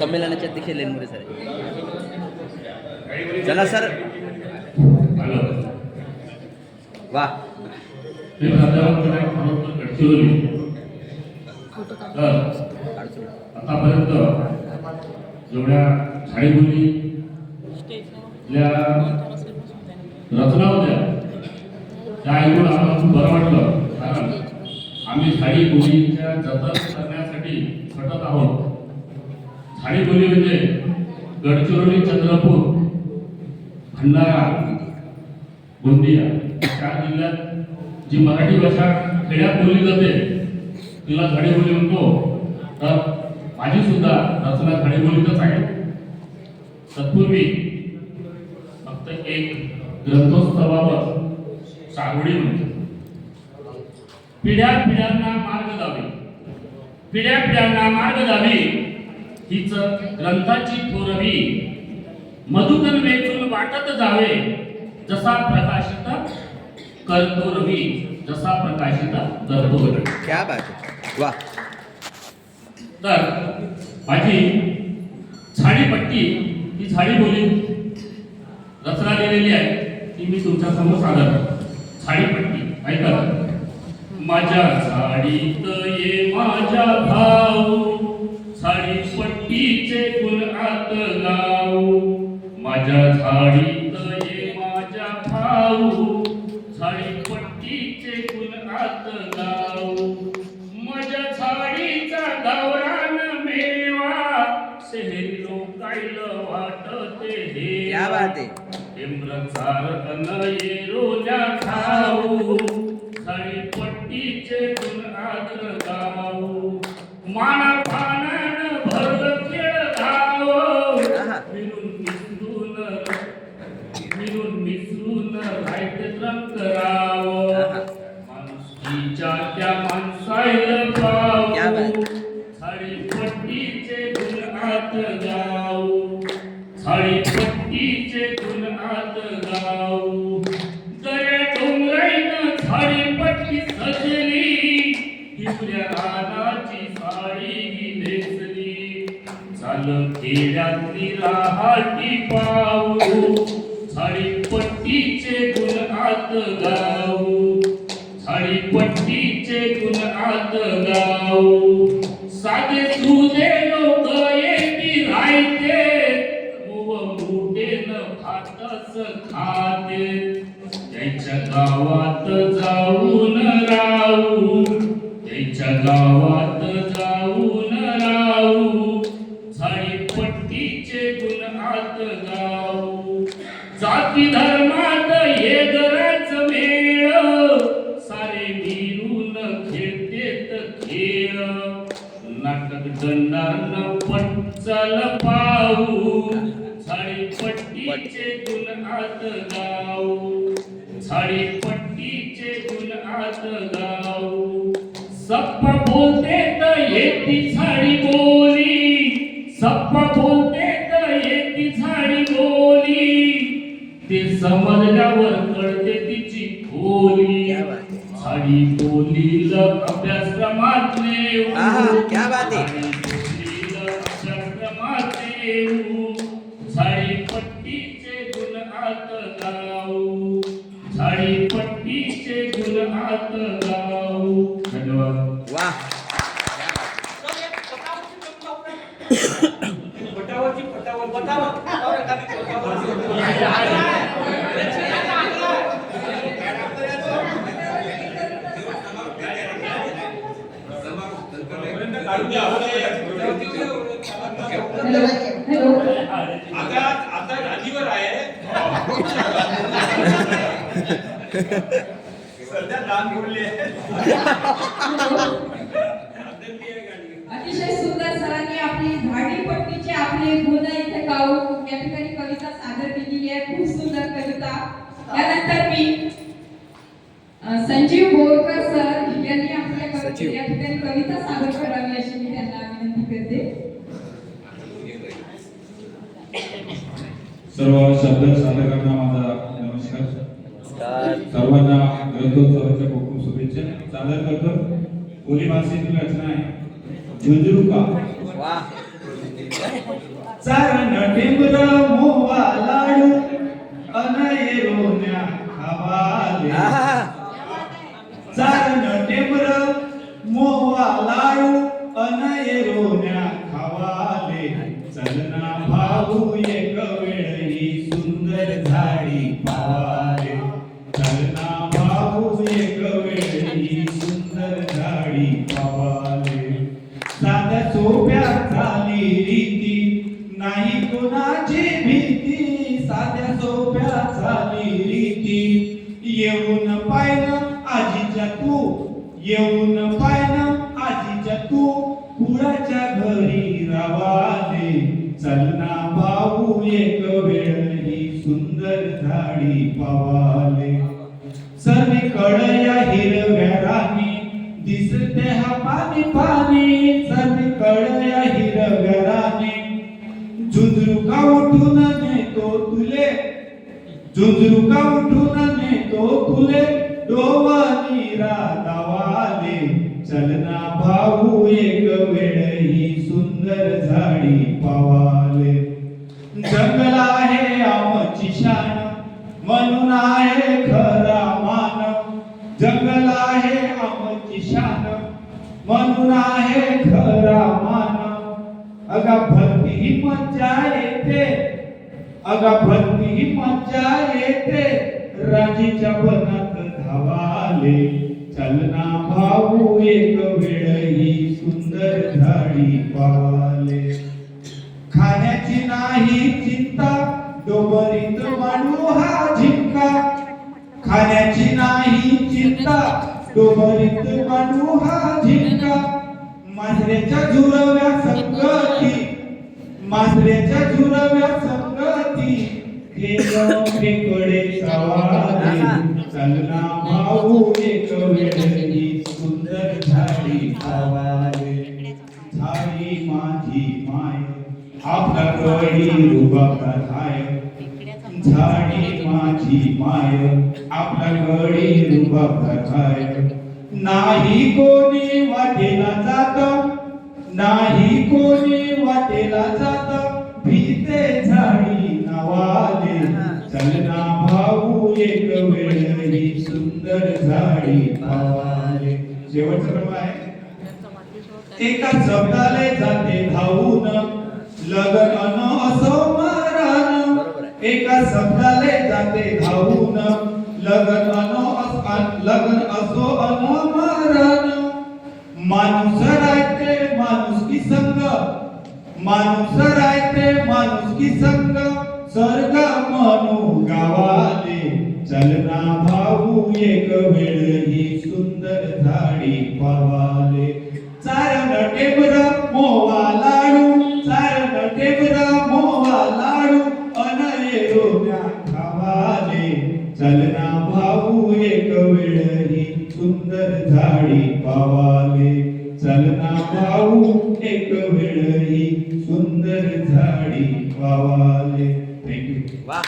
संमेलनाचे अध्यक्ष लेनमुरे सर. चला सर. वा. आतापर्यंत जेवढ्या शाळेमुलील्या रचना होत्या त्या ऐकून आम्हाला खूप बरं वाटलं कारण आम्ही झाडी मुलींच्या जतन करण्यासाठी झटत आहोत. झाडी बोली म्हणजे गडचिरोली चंद्रपूर भंडारा गोंदिया चार जिल्ह्यात जी मराठी भाषा खेड्यात बोलली जाते तिला झाडी बोली म्हणतो. तर माझी सुद्धा रचना झाडी बोलीतच आहे. तत्पूर्वी फक्त एक ग्रंथोत्सवावर सागवडी म्हणतो. पिढ्या पिढ्यांना मार्ग दावे. पिढ्या पिढ्यांना मार्ग दावे. हीच ग्रंथाची थोरवी. मधुकर वेचून वाटत जावे जसा प्रकाशित करतो रवी जसा प्रकाशित करतो रवी क्या बात वा तर माझी झाडीपट्टी ही झाडी बोली. रचना लिहिलेली आहे ती मी तुमच्यासमोर सादर झाडीपट्टी ऐका. माझ्या झाडीत ये माझ्या भाऊ. झाडीपट्टीचे गुण आत गाऊ माझ्या झाडीत ये माझ्या भाऊ झाडीपट्टीचे गुण आत गाऊ माझ्या झाडीचा गावरान मेवा. शहरी लोकायला वाटते हे क्या बात आहे. हेम्रचार अन येरोल्या खाऊ. झाडी पट्टीचे आदर गाऊ माना झाडीपट्टीचे गुण आत गाऊ झाडीपट्टीचे गुण आत गाऊ दऱ्या डोंगराईन झाडीपट्टी सजली. हिरव्या रानाची साडी नेसली. चाल खेड्यातली राहाटी पाऊ झाडीपट्टीचे गुण आत गाऊ झाडीपट्टीचे गुण आत गाऊ साधे तू सुटेन मुठेन खाते? त्यांच्या गावात जाऊन राहू. त्यांच्या गावात जाऊन राहू. झाडीपट्टीचे गुण आत गाऊ. जाती धर्मात झाडीपट्टीचे गुण आत गाऊ सप्प बोलते तर येती झाडी बोली. सप्प बोलते तर येती झाडी बोली. ते समजल्यावर कळते तिची खोली. झाडी बोलीला अभ्यासक्रमात नेऊ अभ्यासक्रमात नेऊ द्या. आता आता गादीवर आहे सध्या दान बोलले अतिशय सुंदर सरांनी आपली झाडीपट्टीचे आपले गुण इथे गाऊन या ठिकाणी कविता सादर केलेली आहे. खूप सुंदर कविता. त्यानंतर मी संजीव बोरकर सर यांनी आपल्या. या ठिकाणी कविता सादर करावी अशी मी त्यांना विनंती करते. सर्व शब्द साधकांना माझा नमस्कार तर सर्वांना ग्रंथोत्सवाच्या खूप खूप शुभेच्छा सादर करतो बोली भाषेतील रचना आहे? झुंझुरुका. चारण टेंबर मोवा लाडू अनयरोन्या खावाले. आहा. चारण टेंबर मोवा लाडू अनयरोन्या खावाले. चलना भाऊ एक वेळ ही सुंदर झाडी पावाले साध्या रीती. येऊन पाहिलं आजीच्या तू. येऊन पाहिलं आजीच्या तू. कुणाच्या घरी रावाले. चलना पाहू एक वेळ ही सुंदर झाडी पावाले. सर्वी या हिरव्या राणी. दिसते हा पाणी पाणी. सगळीकडे झुंझुरुका उठून नेतो फुले डोवानी राधावाले चलना भाऊ एक वेळ ही सुंदर झाडी पावाले. जंगल आहे आमची शान म्हणून आहे खरा मान. जंगल आहे आमची शान म्हणून आहे खरा मान. अगा भरती ही मज्जा येते. अगा भरती ही मज्जा येते. राजीच्या बनात धावाले. चलना भाऊ एक वेळ ही सुंदर झाडी पावाले. खाण्याची नाही चिंता डोबरीत मांडू हा झिंका. खाण्याची नाही चिंता डोबरीत मांडू हा झिंका. मांजऱ्याच्या झुरव्या कलना भाऊ एक वेळी सुंदर झाली पावाले झाली माझी माय. आपला कळी उभा हाय झाडी माझी माय. आपला गडी उभा हाय नाही कोणी वाटेला जात. नाही कोणी वाटेला जात. भीते झाडी काळी पावाले. शेवटचं क्रम आहे? एका शब्दाले जाते धावून? लगन अन असो मरण एका शब्दाले जाते धावून? लगन अन अस- लगन असो अन मरण माणूस राहते माणूस की संग. माणूस राहते माणूस की संग. स्वर्ग म्हणू गावाले चलना पाहू एक वेळ ही सुंदर झाडी पावाले. चारण टेपरा मोवा लाडू चारण टेपरा मोवा लाडू अनये रोम्या खावाले. चलना भाऊ एक वेळ ही सुंदर झाडी पावाले. चलना भाऊ एक वेळ ही सुंदर झाडी पावाले. थँक्यू वा